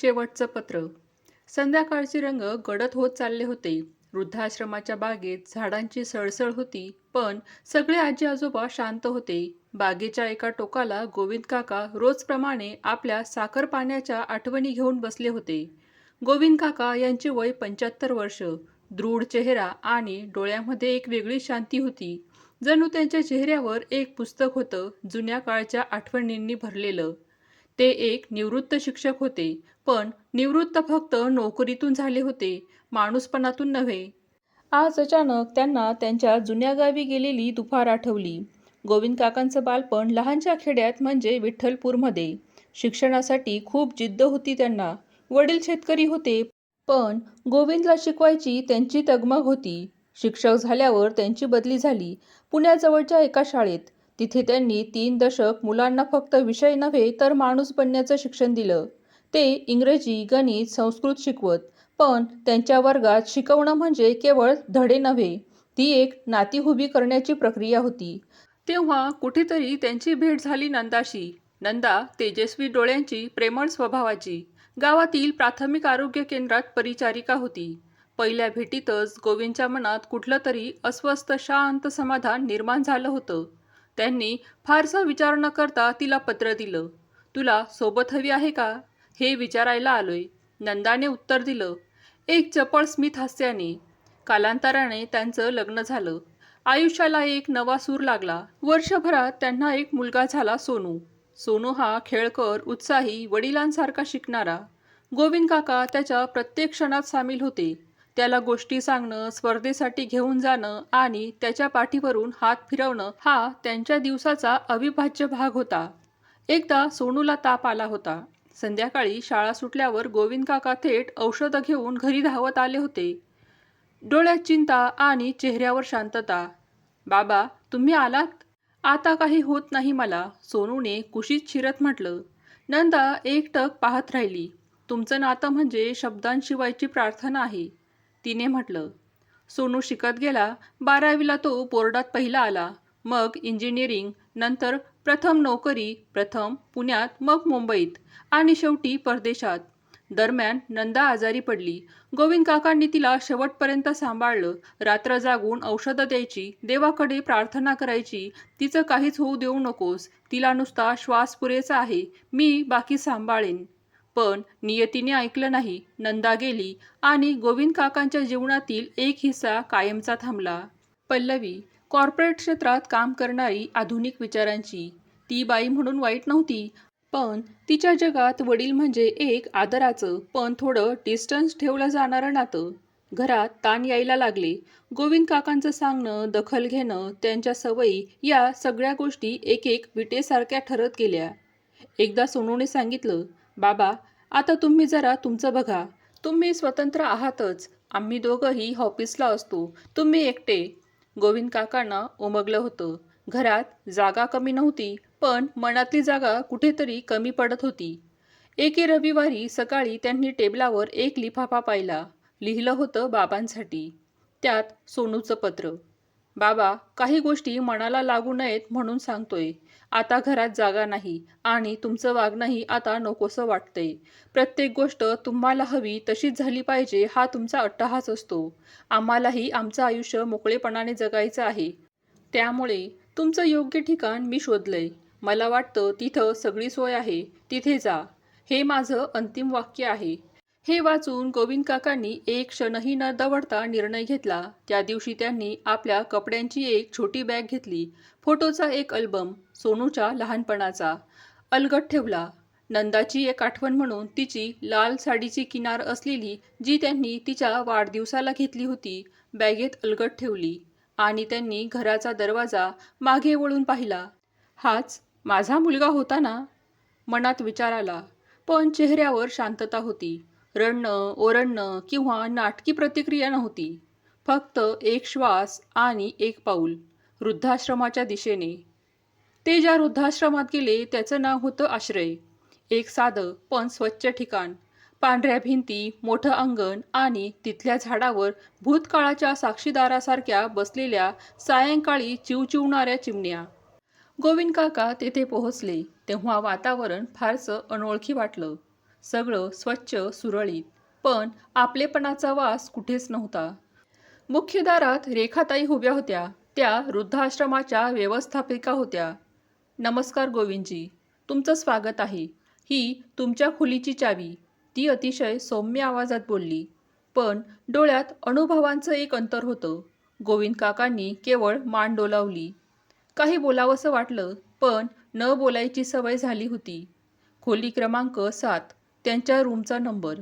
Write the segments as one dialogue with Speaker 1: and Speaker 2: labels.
Speaker 1: शेवटचं पत्र. संध्याकाळचे रंग गडद होत चालले होते. वृद्धाश्रमाच्या बागेत झाडांची सळसळ होती पण सगळे आजी आजोबा शांत होते. बागेच्या एका टोकाला गोविंद काका रोजप्रमाणे आपल्या साखर पाण्याच्या आठवणी घेऊन बसले होते. गोविंद काका यांचे वय पंच्याहत्तर वर्ष. दृढ चेहरा आणि डोळ्यामध्ये एक वेगळी शांती होती. जणू त्यांच्या चेहऱ्यावर एक पुस्तक होतं जुन्या काळच्या आठवणींनी भरलेलं. ते एक निवृत्त शिक्षक होते. पण निवृत्त फक्त नोकरीतून झाले होते माणूसपणातून नव्हे. आज अचानक त्यांना त्यांच्या जुन्या गावी गेलेली दुपार आठवली. गोविंद काकांचं बालपण लहानच्या खेड्यात म्हणजे विठ्ठलपूरमध्ये. शिक्षणासाठी खूप जिद्द होती त्यांना. वडील शेतकरी होते पण गोविंदला शिकवायची त्यांची तगमग होती. शिक्षक झाल्यावर त्यांची बदली झाली. पुण्याजवळच्या एका शाळेत. तिथे त्यांनी तीन दशक मुलांना फक्त विषय नव्हे तर माणूस बनण्याचं शिक्षण दिलं. ते इंग्रजी गणित संस्कृत शिकवत पण त्यांच्या वर्गात शिकवणं म्हणजे केवळ धडे नव्हे ती एक नाती उभी करण्याची प्रक्रिया होती. तेव्हा कुठेतरी त्यांची भेट झाली नंदाशी. नंदा तेजस्वी डोळ्यांची प्रेमळ स्वभावाची. गावातील प्राथमिक आरोग्य केंद्रात परिचारिका होती. पहिल्या भेटीतच गोविंदच्या मनात कुठलं तरी अस्वस्थ शांत समाधान निर्माण झालं होतं. त्यांनी फारसा विचार न करता तिला पत्र दिलं. तुला सोबत हवी आहे का? हे विचारायला आलोय. नंदाने उत्तर दिलं एक चपळ स्मित हास्याने. कालांतराने त्यांचं लग्न झालं. आयुष्याला एक नवा सूर लागला. वर्षभरात त्यांना एक मुलगा झाला सोनू. सोनू हा खेळकर उत्साही वडिलांसारखा शिकणारा. गोविंद काका त्याच्या प्रत्येक क्षणात सामील होते. त्याला गोष्टी सांगणं स्पर्धेसाठी घेऊन जाणं आणि त्याच्या पाठीवरून हात फिरवणं हा त्यांच्या दिवसाचा अविभाज्य भाग होता. एकदा सोनूला ताप आला होता. संध्याकाळी शाळा सुटल्यावर गोविंद काका थेट औषधं घेऊन घरी धावत आले होते. डोळ्यात चिंता आणि चेहऱ्यावर शांतता. बाबा तुम्ही आलात? आता काही होत नाही मला सोनूने कुशीत शिरत म्हटलं. नंदा एकटक पाहत राहिली. तुमचं नातं म्हणजे शब्दांशिवायची प्रार्थना आहे तिने म्हटलं. सोनू शिकत गेला. बारावीला तो बोर्डात पहिला आला. मग इंजिनिअरिंग नंतर प्रथम नोकरी प्रथम पुण्यात मग मुंबईत आणि शेवटी परदेशात. दरम्यान नंदा आजारी पडली. गोविंद काकांनी तिला शेवटपर्यंत सांभाळलं. रात्र जागून औषधं द्यायची देवाकडे प्रार्थना करायची तिचं काहीच होऊ देऊ नकोस तिला नुसता श्वास पुरेसा आहे मी बाकी सांभाळेन. पण नियतीने ऐकलं नाही. नंदा गेली आणि गोविंद काकांच्या जीवनातील एक हिस्सा कायमचा थांबला. पल्लवी कॉर्पोरेट क्षेत्रात काम करणारी आधुनिक विचारांची ती बाई म्हणून वाईट नव्हती. पण तिच्या जगात वडील म्हणजे एक आदराचं पण थोडं डिस्टन्स ठेवलं जाणारं नातं. घरात ताण यायला लागले. गोविंद काकांचं सांगणं दखल घेणं त्यांच्या सवयी या सगळ्या गोष्टी एक एक विटेसारख्या ठरत गेल्या. एकदा सोनूने सांगितलं बाबा आता तुम्ही जरा तुमचं बघा. तुम्ही स्वतंत्र आहातच. आम्ही दोघंही ऑफिसला असतो. तुम्ही एकटे. गोविंद काकांना उमगलं होतं. घरात जागा कमी नव्हती. पण मनातली जागा कुठेतरी कमी पडत होती. एके रविवारी सकाळी त्यांनी टेबलावर एक लिफाफा पाहिला. लिहिलं होतं बाबांसाठी. त्यात सोनूचं पत्र. बाबा काही गोष्टी मनाला लागू नयेत म्हणून सांगतोय. आता घरात जागा नाही आणि तुमचं वागणंही आता नकोसं वाटतंय. प्रत्येक गोष्ट तुम्हाला हवी तशीच झाली पाहिजे हा तुमचा अट्टहास असतो. आम्हालाही आमचं आयुष्य मोकळेपणाने जगायचं आहे. त्यामुळे तुमचं योग्य ठिकाण मी शोधलंय. मला वाटतं तिथं सगळी सोय आहे तिथे जा. हे माझं अंतिम वाक्य आहे. हे वाचून गोविंद काकांनी एक क्षणही न दवडता निर्णय घेतला. त्या दिवशी त्यांनी आपल्या कपड्यांची एक छोटी बॅग घेतली. फोटोचा एक अल्बम सोनूच्या लहानपणाचा. अलगट ठेवला. नंदाची एक आठवण म्हणून तिची लाल साडीची किनार असलेली जी त्यांनी तिच्या वाढदिवसाला घेतली होती बॅगेत अलगट ठेवली. आणि त्यांनी घराचा दरवाजा मागे वळून पाहिला. हाच माझा मुलगा होता ना मनात विचार आला पण चेहऱ्यावर शांतता होती. रडणं ओरडणं किंवा नाटकी प्रतिक्रिया नव्हती. फक्त एक श्वास आणि एक पाऊल वृद्धाश्रमाच्या दिशेने. ते ज्या वृद्धाश्रमात गेले त्याचं नाव होतं आश्रय. एक साधं पण स्वच्छ ठिकाण. पांढऱ्या भिंती मोठं अंगण आणि तिथल्या झाडावर भूतकाळाच्या साक्षीदारासारख्या बसलेल्या सायंकाळी चिवचिवणाऱ्या चिमण्या. गोविंद काका तेथे पोहोचले. तेव्हा वातावरण फारसं अनोळखी वाटलं. सगळं स्वच्छ सुरळीत. पण आपलेपणाचा वास कुठेच नव्हता. मुख्य दारात रेखाताई उभ्या होत्या. त्या वृद्धाश्रमाच्या व्यवस्थापिका होत्या. नमस्कार गोविंदजी. तुमचं स्वागत आहे. ही तुमच्या खोलीची चावी. ती अतिशय सौम्य आवाजात बोलली. पण डोळ्यात अनुभवांचं एक अंतर होतं. गोविंद काकांनी केवळ मान डोलावली. काही बोलावंसं वाटलं पण न बोलायची सवय झाली होती. खोली क्रमांक सात त्यांच्या रूमचा नंबर.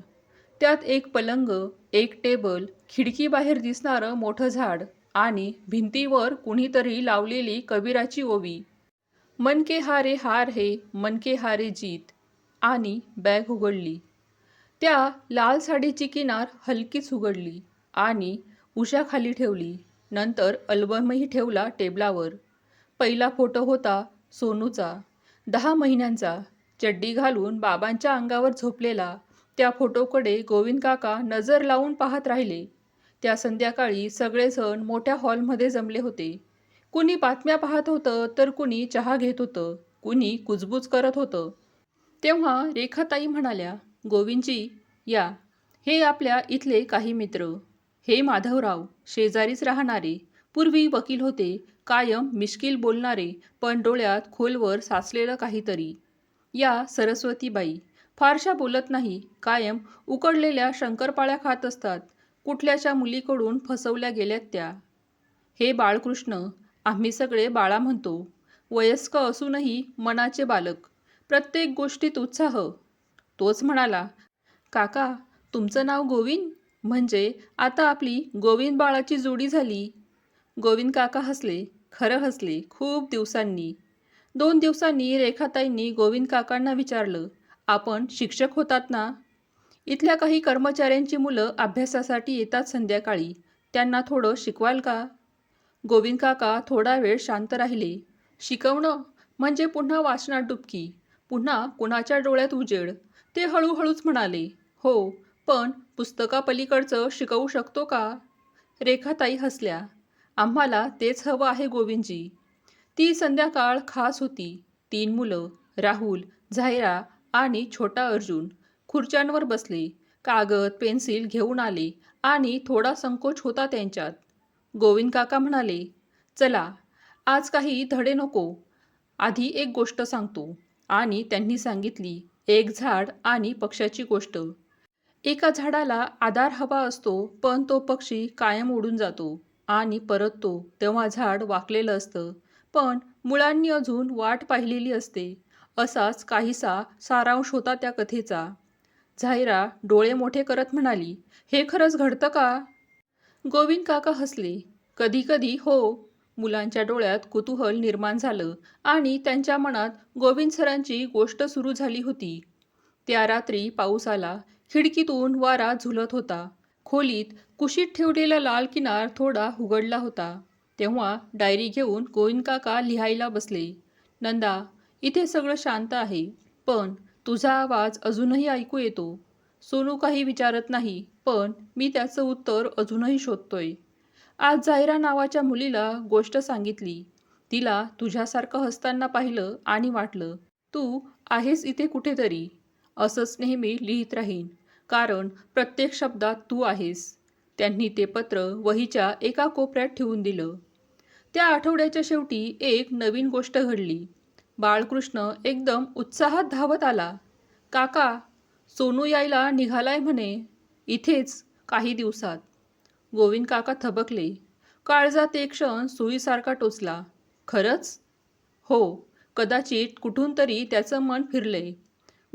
Speaker 1: त्यात एक पलंग एक टेबल खिडकीबाहेर दिसणारं मोठं झाड आणि भिंतीवर कुणीतरी लावलेली कबीराची ओवी. मन के हारे हार हे मन के हारे जीत आणि बॅग उघडली. त्या लाल साडीची किनार हलकीच उघडली आणि उशाखाली ठेवली. नंतर अल्बमही ठेवला टेबलावर. पहिला फोटो होता सोनूचा. दहा महिन्यांचा. चड्डी घालून बाबांच्या अंगावर झोपलेला. त्या फोटोकडे गोविंद काका नजर लावून पाहत राहिले. त्या संध्याकाळी सगळेजण मोठ्या हॉलमध्ये जमले होते. कुणी बातम्या पाहत होतं तर कुणी चहा घेत होतं. कुणी कुजबूज करत होतं. तेव्हा रेखाताई म्हणाल्या गोविंदजी या. हे आपल्या इथले काही मित्र. हे माधवराव शेजारीच राहणारे. पूर्वी वकील होते. कायम मिश्किल बोलणारे पण डोळ्यात खोलवर साचलेलं काहीतरी. या सरस्वतीबाई फारशा बोलत नाही कायम उकडलेल्या शंकरपाळ्या खात असतात कुठल्याच्या मुलीकडून फसवल्या गेल्यात त्या. हे बाळकृष्ण आम्ही सगळे बाळा म्हणतो वयस्क असूनही मनाचे बालक प्रत्येक गोष्टीत उत्साह. तोच म्हणाला काका तुमचं नाव गोविंद? म्हणजे आता आपली गोविंद बाळाची जोडी झाली. गोविंद काका हसले खरं हसले खूप दिवसांनी. दोन दिवसांनी रेखाताईंनी गोविंद काकांना विचारलं आपण शिक्षक होतात ना? इथल्या काही कर्मचाऱ्यांची मुलं अभ्यासासाठी येतात संध्याकाळी. त्यांना थोडं शिकवाल का? गोविंद काका थोडा वेळ शांत राहिले. शिकवणं? म्हणजे पुन्हा वाचनात डुबकी. पुन्हा कुणाच्या डोळ्यात उजेड. ते हळूहळूच म्हणाले हो पण पुस्तकापलीकडचं शिकवू शकतो का? रेखाताई हसल्या. आम्हाला तेच हवं आहे गोविंदजी. ती संध्याकाळ खास होती. तीन मुलं राहुल झायरा आणि छोटा अर्जुन खुर्च्यांवर बसले. कागद पेन्सिल घेऊन आले आणि थोडा संकोच होता त्यांच्यात. गोविंद काका म्हणाले चला आज काही धडे नको. आधी एक गोष्ट सांगतो. आणि त्यांनी सांगितली एक झाड आणि पक्ष्याची गोष्ट. एका झाडाला आधार हवा असतो पण तो पक्षी कायम उडून जातो. आणि परततो. तेव्हा झाड वाकलेलं असतं. पण मुळांनी अजून वाट पाहिलेली असते. असाच काहीसा सारांश होता त्या कथेचा. झायरा डोळे मोठे करत म्हणाली हे खरंच घडतं का? गोविंद काका हसले. कधीकधी हो. मुलांच्या डोळ्यात कुतूहल निर्माण झालं आणि त्यांच्या मनात गोविंद सरांची गोष्ट सुरू झाली होती. त्या रात्री पाऊस आला. खिडकीतून वारा झुलत होता. खोलीत कुशीत ठेवलेला लाल किनार थोडा उघडला होता. तेव्हा डायरी घेऊन गोविंदकाका लिहायला बसले. नंदा इथे सगळं शांत आहे पण तुझा आवाज अजूनही ऐकू येतो. सोनू काही विचारत नाही पण मी त्याचं उत्तर अजूनही शोधतोय. आज जायरा नावाच्या मुलीला गोष्ट सांगितली. तिला तुझ्यासारखं हसताना पाहिलं आणि वाटलं तू आहेस इथे कुठेतरी. असंच नेहमी लिहित राहीन कारण प्रत्येक शब्दात तू आहेस. त्यांनी ते पत्र वहीच्या एका कोपऱ्यात ठेवून दिलं. त्या आठवड्याच्या शेवटी एक नवीन गोष्ट घडली. बाळकृष्ण एकदम उत्साहात धावत आला. काका सोनू यायला निघालाय म्हणे. इथेच काही दिवसात. गोविंद काका थबकले. काळजात एक क्षण सुईसारखा टोचला. खरंच? हो. कदाचित कुठून तरी त्याचं मन फिरले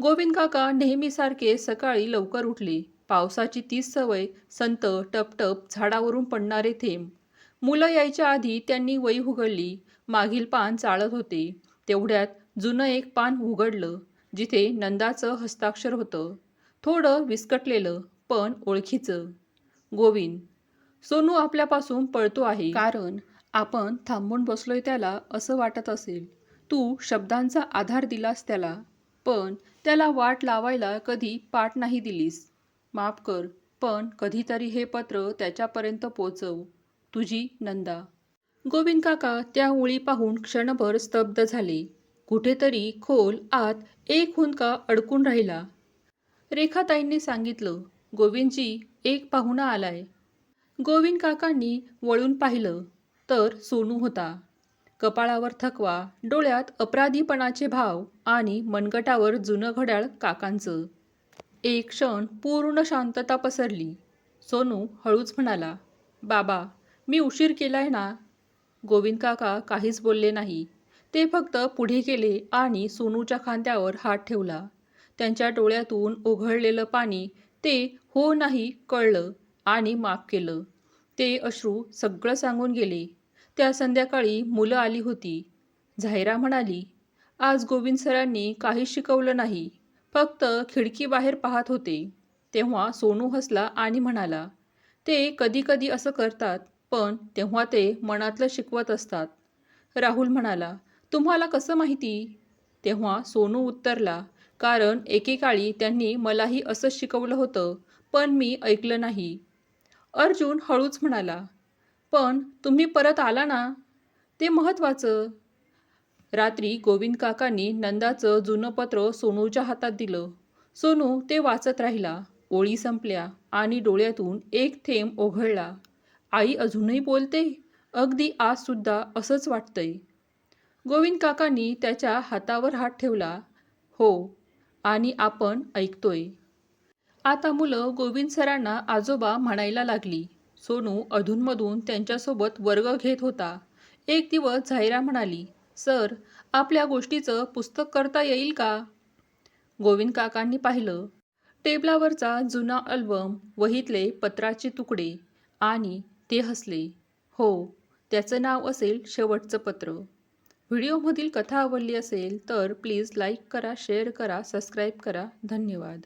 Speaker 1: गोविंद काका नेहमीसारखे सकाळी लवकर उठले. पावसाची तीच सवय संत टपटप झाडावरून पडणारे थेंब. मुलं यायच्या आधी त्यांनी वही उघडली. मागील पान चाळत होते. तेवढ्यात जुनं एक पान उघडलं जिथे नंदाचं हस्ताक्षर होतं. थोडं विस्कटलेलं पण ओळखीचं. गोविंद सोनू आपल्यापासून पळतो आहे. कारण आपण थांबून बसलोय त्याला असं वाटत असेल. तू शब्दांचा आधार दिलास त्याला पण त्याला वाट लावायला कधी पाठ नाही दिलीस. माफ कर पण कधीतरी हे पत्र त्याच्यापर्यंत पोचव. तुझी नंदा. गोविंद काका त्या ओळी पाहून क्षणभर स्तब्ध झाले. कुठेतरी खोल आत एक हुंदका अडकून राहिला. रेखाताईंनी सांगितलं गोविंदजी एक पाहुणा आलाय. गोविंद काकांनी वळून पाहिलं तर सोनू होता. कपाळावर थकवा डोळ्यात अपराधीपणाचे भाव आणि मनगटावर जुनं घड्याळ काकांचं. एक क्षण पूर्ण शांतता पसरली. सोनू हळूच म्हणाला बाबा मी उशीर केलाय ना? गोविंद काका काहीच बोलले नाही. ते फक्त पुढे गेले आणि सोनूच्या खांद्यावर हात ठेवला. त्यांच्या डोळ्यातून ओघळलेलं पाणी ते हो नाही कळलं आणि माफ केलं. ते अश्रू सगळं सांगून गेले. त्या संध्याकाळी मुलं आली होती. झायरा म्हणाली आज गोविंद सरांनी काही शिकवलं नाही. फक्त खिडकीबाहेर पाहत होते. तेव्हा सोनू हसला आणि म्हणाला ते कधी कधी असं करतात पण तेव्हा ते मनातलं शिकवत असतात. राहुल म्हणाला तुम्हाला कसं माहिती? तेव्हा सोनू उत्तरला कारण एकेकाळी त्यांनी मलाही असं शिकवलं होतं पण मी ऐकलं नाही. अर्जुन हळूच म्हणाला पण तुम्ही परत आला ना? ते महत्त्वाचं. रात्री गोविंद काकांनी नंदाचं जुनं पत्र सोनूच्या हातात दिलं. सोनू ते वाचत राहिला. ओळी संपल्या आणि डोळ्यातून एक थेंब ओघळला. आई अजूनही बोलते? अगदी आजसुद्धा असंच वाटतंय. गोविंद काकांनी त्याच्या हातावर हात ठेवला. हो आणि आपण ऐकतोय. आता मुलं गोविंद सरांना आजोबा म्हणायला लागली. सोनू अधूनमधून त्यांच्यासोबत वर्ग घेत होता. एक दिवस झायरा म्हणाली सर आपल्या गोष्टीचं पुस्तक करता येईल का? गोविंद काकांनी पाहिलं. टेबलावरचा जुना अल्बम वहीतले पत्राचे तुकडे आणि ते हसले. हो त्याचं नाव असेल शेवटचं पत्र. व्हिडिओमधील कथा आवडली असेल तर प्लीज लाईक करा शेअर करा सबस्क्राईब करा. धन्यवाद.